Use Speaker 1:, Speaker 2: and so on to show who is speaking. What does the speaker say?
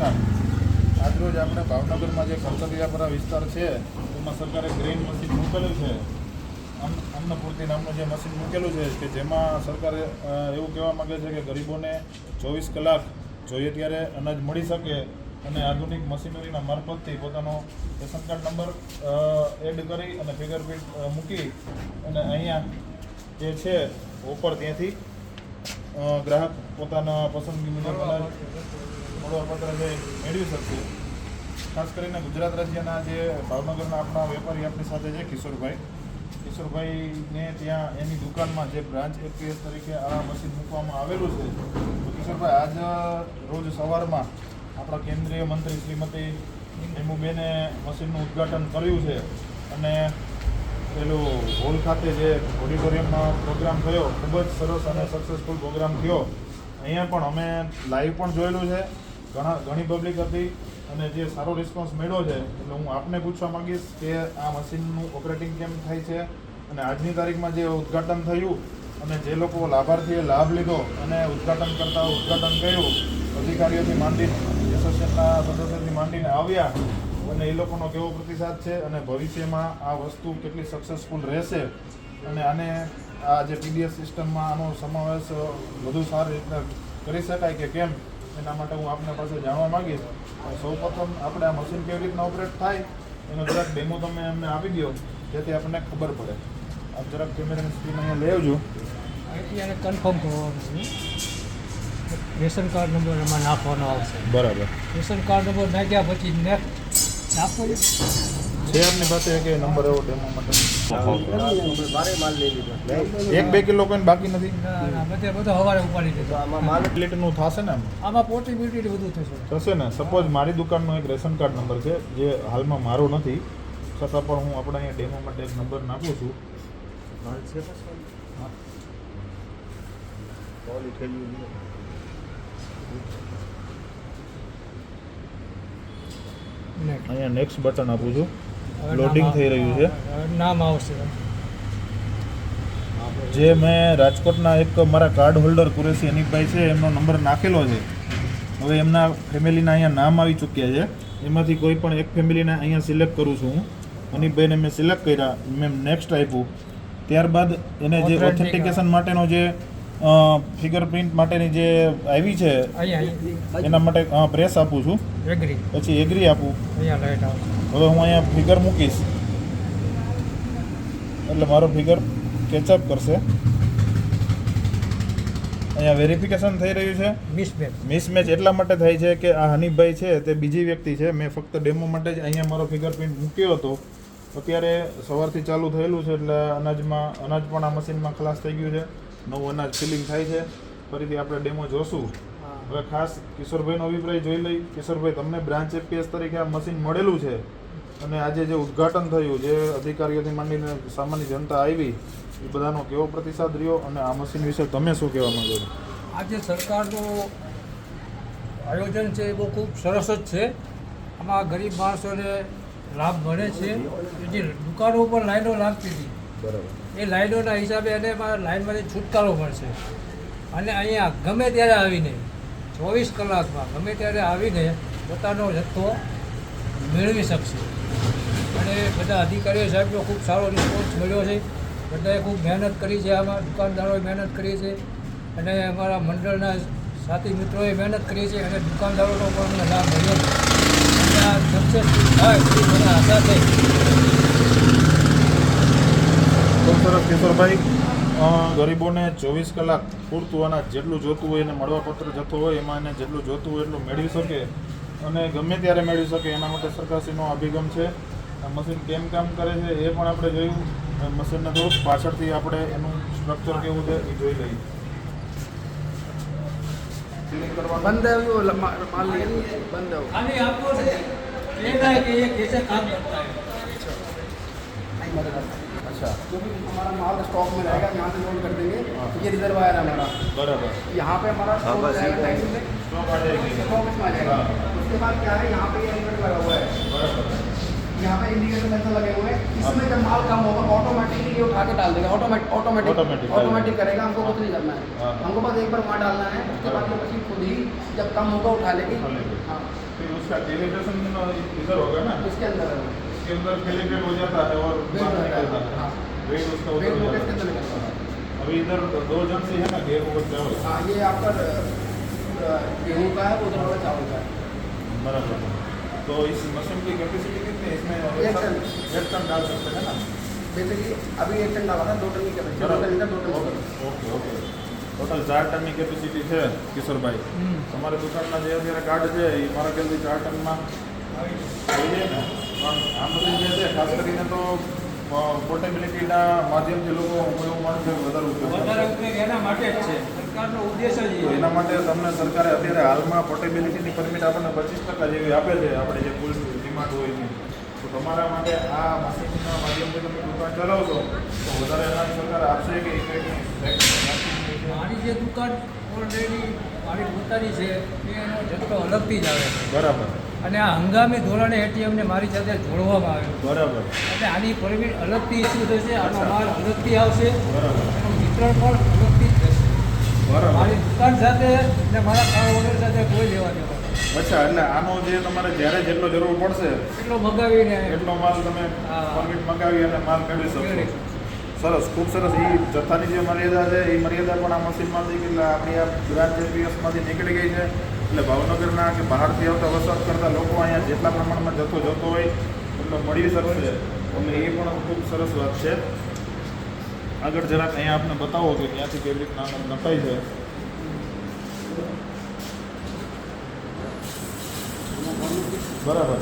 Speaker 1: નમસ્કાર આજરોજ આપણે ભાવનગરમાં જે ખરતરિયાપરા વિસ્તાર છે, એમાં સરકારે ગ્રેન મશીન મૂકેલું છે. અન્ન, અન્નપૂર્તિ નામનું જે મશીન મૂકેલું છે, કે જેમાં સરકારે એવું કહેવા માગે છે કે ગરીબોને ચોવીસ કલાક જોઈએ ત્યારે અનાજ મળી શકે અને આધુનિક મશીનરીના મારફતથી પોતાનો રેશન કાર્ડ નંબર એડ કરી અને ફિંગરપ્રિન્ટ મૂકી અને અહીંયા જે છે ઓફર ત્યાંથી ગ્રાહક પોતાના પસંદગી મુજબ અનાજ જે મેળવી શકશે. ખાસ કરીને ગુજરાત રાજ્યના જે ભાવનગરના આપણા વેપારી આપણી સાથે છે કિશોરભાઈ. કિશોરભાઈને ત્યાં એની દુકાનમાં જે બ્રાન્ચ એપીએસ તરીકે આ મશીન મૂકવામાં આવેલું છે. તો કિશોરભાઈ, આજ રોજ સવારમાં આપણા કેન્દ્રીય મંત્રી શ્રીમતી હેમુબેને મશીનનું ઉદ્ઘાટન કર્યું છે. અને પેલું હોલ ખાતે જે ઓડિટોરિયમમાં પ્રોગ્રામ થયો, ખૂબ જ સરસ અને સક્સેસફુલ પ્રોગ્રામ થયો. અહીંયા પણ અમે લાઈવ પણ જોયેલું છે. ઘણા, ઘણી પબ્લિક હતી અને જે સારો રિસ્પોન્સ મળ્યો છે, એટલે હું આપને પૂછવા માંગીશ કે આ મશીનનું ઓપરેટિંગ કેમ થાય છે અને આજની તારીખમાં જે ઉદ્ઘાટન થયું અને જે લોકો લાભાર્થીએ લાભ લીધો અને ઉદ્ઘાટન કરતા ઉદ્ઘાટન કર્યું, અધિકારીઓથી માંડીને એસોસિએશનના સદસ્યોથી માંડીને આવ્યા અને એ લોકોનો કેવો પ્રતિસાદ છે અને ભવિષ્યમાં આ વસ્તુ કેટલી સક્સેસફુલ રહેશે અને આને આ જે પીડીએસ સિસ્ટમમાં આનો સમાવેશ વધુ સારી રીતના કરી શકાય કે કેમ એના માટે હું આપને પાસે જાણવા માંગીશ. સૌ પ્રથમ આપણે આ મશીન કેવી રીતના ઓપરેટ થાય એનો જરાક ડેમો તમે અમને આપી દો જેથી આપણને ખબર પડે. આપ જરાક કેમેરાની સ્ક્રીન અહીંયા લઈ આવજો.
Speaker 2: અહીંથી એને કન્ફર્મ કરવાનું. રેશન કાર્ડ નંબર એમાં નાખવાનો આવશે.
Speaker 1: બરાબર.
Speaker 2: રેશન કાર્ડ નંબર નાખ્યા પછી નેક્સ્ટ છે.
Speaker 1: આપની પાસે કે નંબર એવો ડેમો માટે.
Speaker 3: મારે માલ લઈ
Speaker 1: એક બે કિલો કોઈ બાકી નથી?
Speaker 2: ના ના બધે બધો હવારે ઉપાડી
Speaker 3: તો આમાં માલ
Speaker 1: લીટરનું થશે ને આમાં
Speaker 2: પોર્ટેબિલિટી બધું થશે.
Speaker 1: થશે ને? સપોઝ મારી દુકાનનો એક રેશન કાર્ડ નંબર છે જે હાલમાં મારો નથી. છતાં પણ હું આપણા અહીંયા ડેમો માટે એક નંબર નાખું છું.
Speaker 3: છે
Speaker 1: અહીંયા નેક્સ્ટ બટન આપું છું. લોડિંગ થઈ રહ્યું છે.
Speaker 2: નામ આવશે.
Speaker 1: જે મેં રાજકોટના એક મારા કાર્ડ હોલ્ડર કુરેશી અનિકભાઈ છે એમનો નંબર નાખેલો છે. હવે એમના ફેમિલીના અહીંયા નામ આવી ચૂક્યા છે. એમાંથી કોઈ પણ એક ફેમિલીને અહીંયા સિલેક્ટ કરું છું હું. અનિકભાઈને મેં સિલેક્ટ કર્યા મેં નેક્સ્ટ આપ્યું. ત્યારબાદ એને જે ઓથેન્ટિકેશન માટેનો જે ફિંગરપ્રિન્ટ માટેની જે આવી છે એના માટે પ્રેસ આપું છું.
Speaker 2: એગ્રી
Speaker 1: પછી એગ્રી આપું. હવે હું અહીંયા ફિગર મૂકીશ. એટલે મારો ફિગર કેચઅપ કરશે. અહીંયા વેરિફિકેશન થઈ રહ્યું છે.
Speaker 2: મિસ બેગ
Speaker 1: મિસમેચ એટલા માટે થાય છે કે આ હનીફભાઈ છે તે બીજી વ્યક્તિ છે. મેં ફક્ત ડેમો માટે જ અહીંયા મારો ફિંગરપ્રિન્ટ મૂક્યો હતો. અત્યારે સવારથી ચાલુ થયેલું છે એટલે અનાજમાં અનાજ પણ આ મશીનમાં ખલાસ થઈ ગયું છે. નવું અનાજ ફિલિંગ થાય છે. ફરીથી આપણે ડેમો જોશું. હવે ખાસ કિશોરભાઈનો અભિપ્રાય જોઈ લઈ. કિશોરભાઈ તમને બ્રાન્ચ એપીએસ તરીકે આ મશીન મળેલું છે? અને આજે જે ઉદ્ઘાટન થયું જે અધિકારીઓથી માંડીને સામાન્ય જનતા આવી એ બધાનો કેવો પ્રતિસાદ રહ્યો અને આ મશીન વિશે તમે શું કહેવા માંગો છો?
Speaker 2: આજે સરકારનું આયોજન છે એ બહુ ખૂબ સરસ જ છે. આમાં ગરીબ માણસોને લાભ મળે છે. જે દુકાનો ઉપર લાઈનો લાગતી હતી.
Speaker 1: બરાબર.
Speaker 2: એ લાઈનોના હિસાબે એને લાઈનમાંથી છુટકારો મળશે. અને અહીંયા ગમે ત્યારે આવીને, ચોવીસ કલાકમાં ગમે ત્યારે આવીને પોતાનો જથ્થો મેળવી શકશે. અને બધા અધિકારીઓ સાહેબનો ખૂબ સારો રિસ્પોન્સ મળ્યો છે. બધાએ ખૂબ મહેનત કરી છે આમાં, દુકાનદારોએ મહેનત કરી છે. અને અમારા મંડળના સાથી મિત્રોએ મહેનત કરી છે અને દુકાનદારોનો પણ લાભ મળ્યો છે. આ સક્સેસફુલ થાય એવી મને આશા છે.
Speaker 1: ખૂબ સરસ કિશોરભાઈ ગરીબોને ચોવીસ કલાક પૂરતું અનાજ જેટલું જોતું હોય એને મળવાપત્ર જતો હોય એમાં એને જેટલું જોતું હોય એટલું મેળવી શકે અને ગમે ત્યારે મેળવી શકે એના માટે સરકારશ્રીનો અભિગમ છે. મશીન કેમ કામ કરે છે એ પણ આપણે જોયું. મશીનને થોડુંક પાછળથી આપણે એનું સ્ટ્રક્ચર કેવું છે એ જોઈ લઈએ.
Speaker 2: બંધ આવ્યું બંધ આવ્યું
Speaker 1: अच्छा।
Speaker 3: क्योंकि हमारा माल स्टॉक में रहेगा यहाँ से लोड कर देंगे।
Speaker 1: हाँ।
Speaker 3: तो ये रिज़र्व आया हमारा।
Speaker 1: बराबर।
Speaker 3: तो यहाँ पे हमारा
Speaker 1: हाँ,
Speaker 3: स्टॉक इसमें आ जाएगा। हाँ। उसके बाद क्या है यहाँ पे ये लगा हुआ है। यहाँ पे इंडिकेटर सेंसर लगे हुए हैं। इसमें जब माल कम होगा तो ऑटोमेटिकली ये उठा के डाल देगा। ऑटोमेटिक ऑटोमेटिक ऑटोमेटिक करेगा। हमको कुछ नहीं करना
Speaker 1: है।
Speaker 3: हमको बस एक बार वहाँ डालना है। उसके बाद मशीन खुद ही जब कम होगा उठा लेगी।
Speaker 1: उसका होगा ना?
Speaker 3: इसके अंदर
Speaker 1: इसके अंदर हो जाता है और
Speaker 3: है
Speaker 1: हाँ वेट उसका
Speaker 3: वेट
Speaker 1: उतर
Speaker 3: लोग इसके
Speaker 1: जाता
Speaker 3: अंदर
Speaker 1: है
Speaker 3: निकलता है
Speaker 1: अभी इधर दो एजेंसी है ना गेहूं और चावल
Speaker 3: हाँ ये आपका अ, गेहूं का है उधर वाला चावल का है
Speaker 1: बराबर तो इस मशीन की कैपेसिटी कितनी है इसमें
Speaker 3: एक टन।
Speaker 1: एक टन डाल सकते हैं ना
Speaker 3: बेसिकली अभी एक टन डाला था दो टन की कैपेसिटी दो टन इधर दो टन
Speaker 1: બરાબર
Speaker 3: उधर।
Speaker 1: ઓકે ઓકે ટોટલ ચાર ટનની કેપેસિટી છે કિશોરભાઈ
Speaker 2: હમ.
Speaker 1: તમારી દુકાનના જે અત્યારે કાર્ડ છે એ મારા ખ્યાલથી ચાર ટનમાં થઈ જાય ને પણ આ બધી જે છે ખાસ કરીને તો પોર્ટેબિલિટીના માધ્યમથી લોકો એવું માનું છું વધારે ઉપયોગ
Speaker 2: વધારે ઉપયોગ એના માટે જ છે. સરકારનો ઉદ્દેશ જ
Speaker 1: એના માટે તમને સરકારે અત્યારે હાલમાં પોર્ટેબિલિટીની પરમિટ આપણને પચીસ ટકા જેવી આપે છે આપણે જે કુલ ડિમાન્ડ હોય એની. તો તમારા માટે આ મશીનના માધ્યમથી તમે દુકાન ચલાવશો તો વધારે એના સરકાર આપશે કે
Speaker 2: મારી જે દુકાન ઓલરેડી મારી પોતાની છે એનો જથ્થો અલગથી જ આવે છે.
Speaker 1: બરાબર.
Speaker 2: અને આ હંગામી ધોરણે એટીએમને મારી સાથે જોડવામાં આવ્યું.
Speaker 1: બરાબર.
Speaker 2: એટલે આની પરમિટ અલગથી ઇસ્યુ થશે આનો માલ અલગથી આવશે
Speaker 1: બરાબર.
Speaker 2: એનું વિતરણ પણ અલગથી જ થશે.
Speaker 1: બરાબર.
Speaker 2: મારી દુકાન સાથે અને મારા કાર ઓર્ડર સાથે કોઈ લેવા દેવા
Speaker 1: અચ્છા એટલે આનો જે તમારે જ્યારે જેટલો જરૂર પડશે
Speaker 2: એટલો મગાવીને
Speaker 1: એટલો માલ તમે. પરમિટ મગાવી અને માલ મેળવી શકશો. સરસ ખૂબ સરસ. એ જથ્થાની જે મર્યાદા છે એ મર્યાદા પણ આ મશીનમાંથી કે આપણી આ બ્રાન્ચ એપીએસમાંથી નીકળી ગઈ છે. એટલે ભાવનગરના કે બહારથી આવતા વસવાટ કરતા લોકો અહીંયા જેટલા પ્રમાણમાં જથ્થો જતો હોય, એટલો મળી શકશે એટલે એ પણ ખૂબ સરસ વાત છે. આગળ જરાક અહીંયા આપને બતાવો કે ત્યાંથી કેવી રીતના નખાય છે. બરાબર.